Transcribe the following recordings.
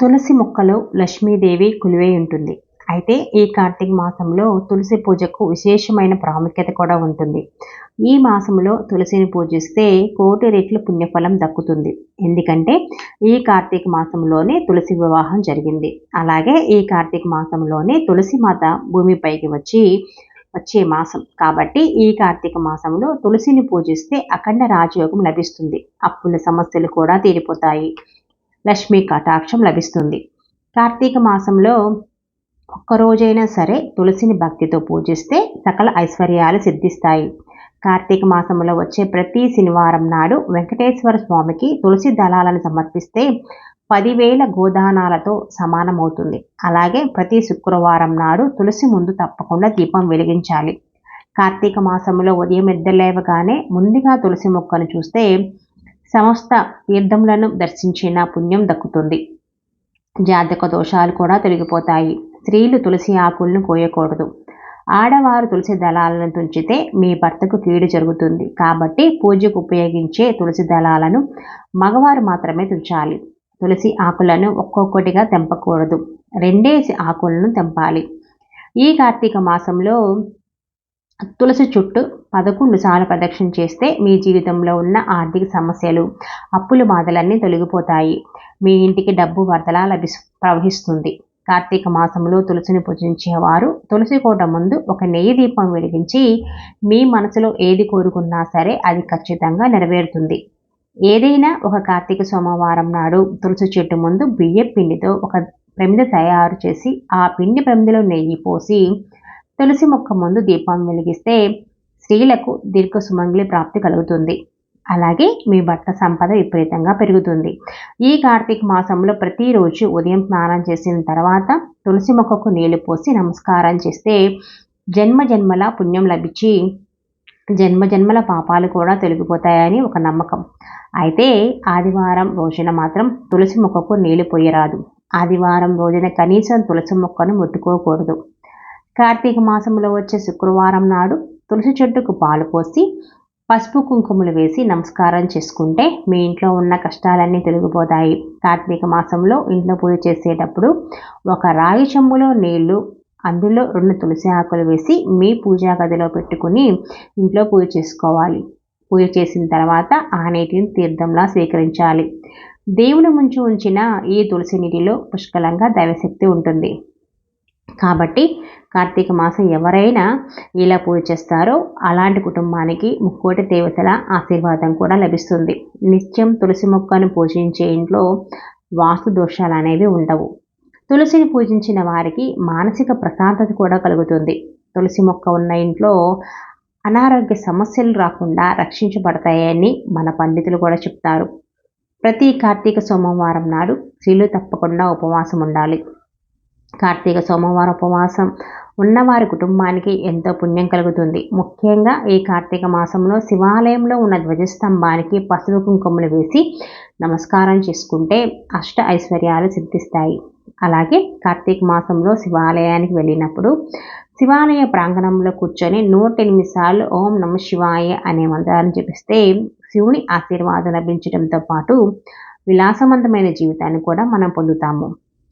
తులసి మొక్కలో లక్ష్మీదేవి కొలువై ఉంటుంది. అయితే ఈ కార్తీక మాసంలో తులసి పూజకు విశేషమైన ప్రాముఖ్యత కూడా ఉంటుంది. ఈ మాసంలో తులసిని పూజిస్తే కోటి రెట్లు పుణ్యఫలం దక్కుతుంది. ఎందుకంటే ఈ కార్తీక మాసంలోనే తులసి వివాహం జరిగింది. అలాగే ఈ కార్తీక మాసంలోనే తులసి మాత భూమిపైకి వచ్చి వచ్చే మాసం. కాబట్టి ఈ కార్తీక మాసంలో తులసిని పూజిస్తే అఖండ రాజయోగం లభిస్తుంది. అప్పుల సమస్యలు కూడా తీరిపోతాయి. లక్ష్మీ కటాక్షం లభిస్తుంది. కార్తీక మాసంలో ఒక్కరోజైనా సరే తులసిని భక్తితో పూజిస్తే సకల ఐశ్వర్యాలు సిద్ధిస్తాయి. కార్తీక మాసంలో వచ్చే ప్రతి శనివారం నాడు వెంకటేశ్వర స్వామికి తులసి దళాలను సమర్పిస్తే పదివేల గోదానాలతో సమానమవుతుంది. అలాగే ప్రతి శుక్రవారం నాడు తులసి ముందు తప్పకుండా దీపం వెలిగించాలి. కార్తీక మాసంలో ఉదయం ఎద్దలేవగానే ముందుగా తులసి మొక్కను చూస్తే సమస్త తీర్థములను దర్శించిన పుణ్యం దక్కుతుంది. జాతక దోషాలు కూడా తొలగిపోతాయి. స్త్రీలు తులసి ఆకులను కోయకూడదు. ఆడవారు తులసి దళాలను తుంచితే మీ భర్తకు కీడు జరుగుతుంది. కాబట్టి పూజకు ఉపయోగించే తులసి దళాలను మగవారు మాత్రమే తుంచాలి. తులసి ఆకులను ఒక్కొక్కటిగా తెంపకూడదు. రెండేసి ఆకులను తెంపాలి. ఈ కార్తీక మాసంలో తులసి చుట్టూ పదకొండు సార్లు ప్రదక్షిణ చేస్తే మీ జీవితంలో ఉన్న ఆర్థిక సమస్యలు అప్పుల బాధలన్నీ తొలగిపోతాయి. మీ ఇంటికి డబ్బు వరదలా లభి ప్రవహిస్తుంది. కార్తీక మాసంలో తులసిని పూజించేవారు తులసి కోట ముందు ఒక నెయ్యి దీపం వెలిగించి మీ మనసులో ఏది కోరుకున్నా సరే అది ఖచ్చితంగా నెరవేరుతుంది. ఏదైనా ఒక కార్తీక సోమవారం నాడు తులసి చెట్టు ముందు బియ్య పిండితో ఒక ప్రమిద తయారు చేసి ఆ పిండి ప్రమిదలో నెయ్యి పోసి తులసి మొక్క ముందు దీపం వెలిగిస్తే స్త్రీలకు దీర్ఘ సుమంగళి ప్రాప్తి కలుగుతుంది. అలాగే మీ భర్త సంపద విపరీతంగా పెరుగుతుంది. ఈ కార్తీక మాసంలో ప్రతిరోజు ఉదయం స్నానం చేసిన తర్వాత తులసి మొక్కకు నీళ్ళు పోసి నమస్కారం చేస్తే జన్మ జన్మల పుణ్యం లభించి జన్మ జన్మల పాపాలు కూడా తొలగిపోతాయని ఒక నమ్మకం. అయితే ఆదివారం రోజున మాత్రం తులసి మొక్కకు నీళ్ళు పోయరాదు. ఆదివారం రోజున కనీసం తులసి మొక్కను ముట్టుకోకూడదు. కార్తీక మాసంలో వచ్చే శుక్రవారం నాడు తులసి చెట్టుకు పాలు పోసి పసుపు కుంకుమలు వేసి నమస్కారం చేసుకుంటే మీ ఇంట్లో ఉన్న కష్టాలన్నీ తొలగిపోతాయి. కార్తీక మాసంలో ఇంట్లో పూజ చేసేటప్పుడు ఒక రాగి చెంబులో నీళ్ళు అందులో రెండు తులసి ఆకులు వేసి మీ పూజా గదిలో పెట్టుకుని ఇంట్లో పూజ చేసుకోవాలి. పూజ చేసిన తర్వాత ఆ నీటిని తీర్థంలా స్వీకరించాలి. దేవుని ముంచి ఉంచిన ఈ తులసి నీటిలో పుష్కలంగా దైవశక్తి ఉంటుంది. కాబట్టి కార్తీక మాసం ఎవరైనా ఇలా పూజ చేస్తారో అలాంటి కుటుంబానికి ముక్కోటి దేవతల ఆశీర్వాదం కూడా లభిస్తుంది. నిత్యం తులసి మొక్కను పూజించే ఇంట్లో వాస్తు దోషాలు అనేవి ఉండవు. తులసిని పూజించిన వారికి మానసిక ప్రశాంతత కూడా కలుగుతుంది. తులసి మొక్క ఉన్న ఇంట్లో అనారోగ్య సమస్యలు రాకుండా రక్షించబడతాయని మన పండితులు కూడా చెప్తారు. ప్రతి కార్తీక సోమవారం నాడు స్త్రీలు తప్పకుండా ఉపవాసం ఉండాలి. కార్తీక సోమవారం ఉపవాసం ఉన్నవారి కుటుంబానికి ఎంతో పుణ్యం కలుగుతుంది. ముఖ్యంగా ఈ కార్తీక మాసంలో శివాలయంలో ఉన్న ధ్వజస్తంభానికి పసుపు కుంకుమలు వేసి నమస్కారం చేసుకుంటే అష్ట ఐశ్వర్యాలు సిద్ధిస్తాయి. అలాగే కార్తీక మాసంలో శివాలయానికి వెళ్ళినప్పుడు శివాలయ ప్రాంగణంలో కూర్చొని నూట ఎనిమిది సార్లు ఓం నమ శివాయ అనే మంత్రాన్ని జపిస్తే శివుని ఆశీర్వాదం లభించడంతో పాటు విలాసవంతమైన జీవితాన్ని కూడా మనం పొందుతాము.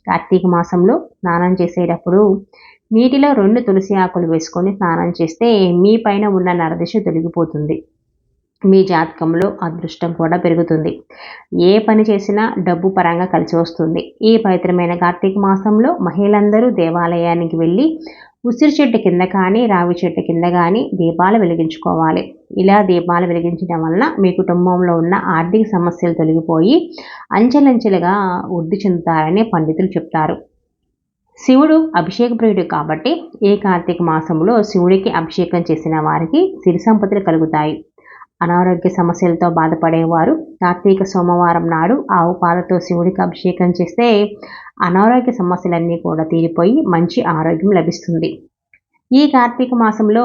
కార్తీక మాసంలో స్నానం చేసేటప్పుడు నీటిలో రెండు తులసి ఆకులు వేసుకొని స్నానం చేస్తే మీ పైన ఉన్న నరదిశ తొలగిపోతుంది. మీ జాతకంలో అదృష్టం కూడా పెరుగుతుంది. ఏ పని చేసినా డబ్బు పరంగా కలిసి వస్తుంది. ఈ పవిత్రమైన కార్తీక మాసంలో మహిళలందరూ దేవాలయానికి వెళ్ళి ఉసిరి చెట్టు కింద కానీ రావి చెట్టు కింద కానీ దీపాలు వెలిగించుకోవాలి. ఇలా దీపాలు వెలిగించడం వలన మీ కుటుంబంలో ఉన్న ఆర్థిక సమస్యలు తొలగిపోయి అంచెలంచెలుగా వృద్ధి చెందుతారని పండితులు చెప్తారు. శివుడు అభిషేక ప్రియుడు కాబట్టి ఏ కార్తీక మాసంలో శివుడికి అభిషేకం చేసిన వారికి సిరి సంపదలు కలుగుతాయి. అనారోగ్య సమస్యలతో బాధపడేవారు కార్తీక సోమవారం నాడు ఆవు పాలతో శివుడికి అభిషేకం చేస్తే అనారోగ్య సమస్యలన్నీ కూడా తీరిపోయి మంచి ఆరోగ్యం లభిస్తుంది. ఈ కార్తీక మాసంలో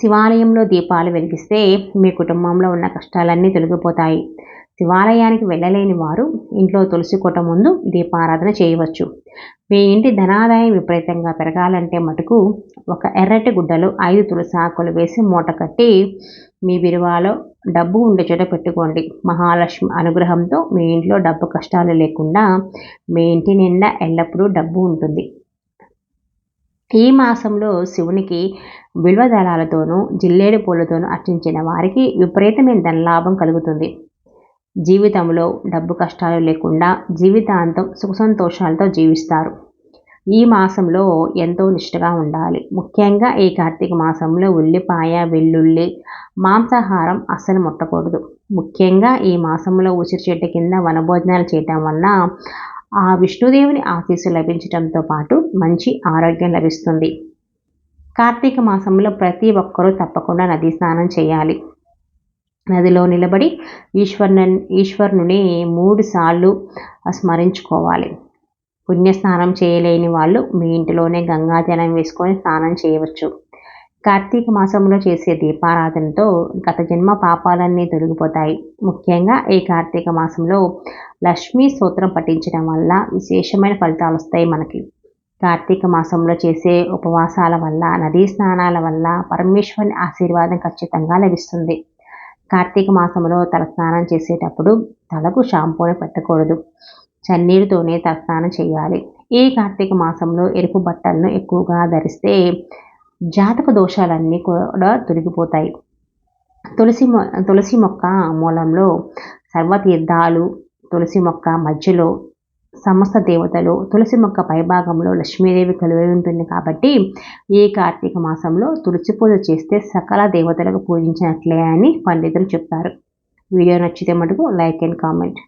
శివాలయంలో దీపాలు వెలిగిస్తే మీ కుటుంబంలో ఉన్న కష్టాలన్నీ తొలగిపోతాయి. శివాలయానికి వెళ్ళలేని వారు ఇంట్లో తులసి కోట ముందు దీపారాధన చేయవచ్చు. మీ ఇంటి ధనాదాయం విపరీతంగా పెరగాలంటే మటుకు ఒక ఎర్రటి గుడ్డలో ఐదు తులసి ఆకులు వేసి మూట కట్టి మీ బిరువాలో డబ్బు ఉండే చోట పెట్టుకోండి. మహాలక్ష్మి అనుగ్రహంతో మీ ఇంట్లో డబ్బు కష్టాలు లేకుండా మీ ఇంటి నిండా ఎల్లప్పుడూ డబ్బు ఉంటుంది. ఈ మాసంలో శివునికి బిల్వదళాలతోనూ జిల్లేడు పూలతోనూ అర్చించిన వారికి విపరీతమైన ధనలాభం కలుగుతుంది. జీవితంలో డబ్బు కష్టాలు లేకుండా జీవితాంతం సుఖ సంతోషాలతో జీవిస్తారు. ఈ మాసంలో ఎంతో నిష్ఠగా ఉండాలి. ముఖ్యంగా ఈ కార్తీక మాసంలో ఉల్లిపాయ వెల్లుల్లి మాంసాహారం అస్సలు ముట్టకూడదు. ముఖ్యంగా ఈ మాసంలో ఉసిరి చెట్టు కింద వనభోజనాలు చేయటం వల్ల ఆ విష్ణుదేవుని ఆశీస్సు లభించడంతో పాటు మంచి ఆరోగ్యం లభిస్తుంది. కార్తీక మాసంలో ప్రతి ఒక్కరూ తప్పకుండా నదీ స్నానం చేయాలి. నదిలో నిలబడి ఈశ్వర్ను ఈశ్వరుని మూడు సార్లు స్మరించుకోవాలి. పుణ్యస్నానం చేయలేని వాళ్ళు మీ ఇంటిలోనే గంగాజలం వేసుకొని స్నానం చేయవచ్చు. కార్తీక మాసంలో చేసే దీపారాధనతో గత జన్మ పాపాలన్నీ తొలగిపోతాయి. ముఖ్యంగా ఈ కార్తీక మాసంలో లక్ష్మీ సూత్రం పఠించడం వల్ల విశేషమైన ఫలితాలు వస్తాయి మనకి. కార్తీక మాసంలో చేసే ఉపవాసాల వల్ల నదీ స్నానాల వల్ల పరమేశ్వరుని ఆశీర్వాదం ఖచ్చితంగా లభిస్తుంది. కార్తీక మాసంలో తల స్నానం చేసేటప్పుడు తలకు షాంపూని పెట్టకూడదు. చన్నీరుతోనే తలస్నానం చేయాలి. ఈ కార్తీక మాసంలో ఎరుపు బట్టలను ఎక్కువగా ధరిస్తే జాతక దోషాలన్నీ కూడా తొలగిపోతాయి. తులసి మొ తులసి మొక్క మూలంలో సర్వతీర్థాలు తులసి మొక్క మధ్యలో సమస్త దేవతలు తులసి మొక్క పైభాగంలో లక్ష్మీదేవి కలిగి ఉంటుంది కాబట్టి ఈ కార్తీక మాసంలో తులసి పూజ చేస్తే సకల దేవతలకు పూజించినట్లే అని పండితులు చెప్తారు. వీడియో నచ్చితే మటుకు లైక్ అండ్ కామెంట్.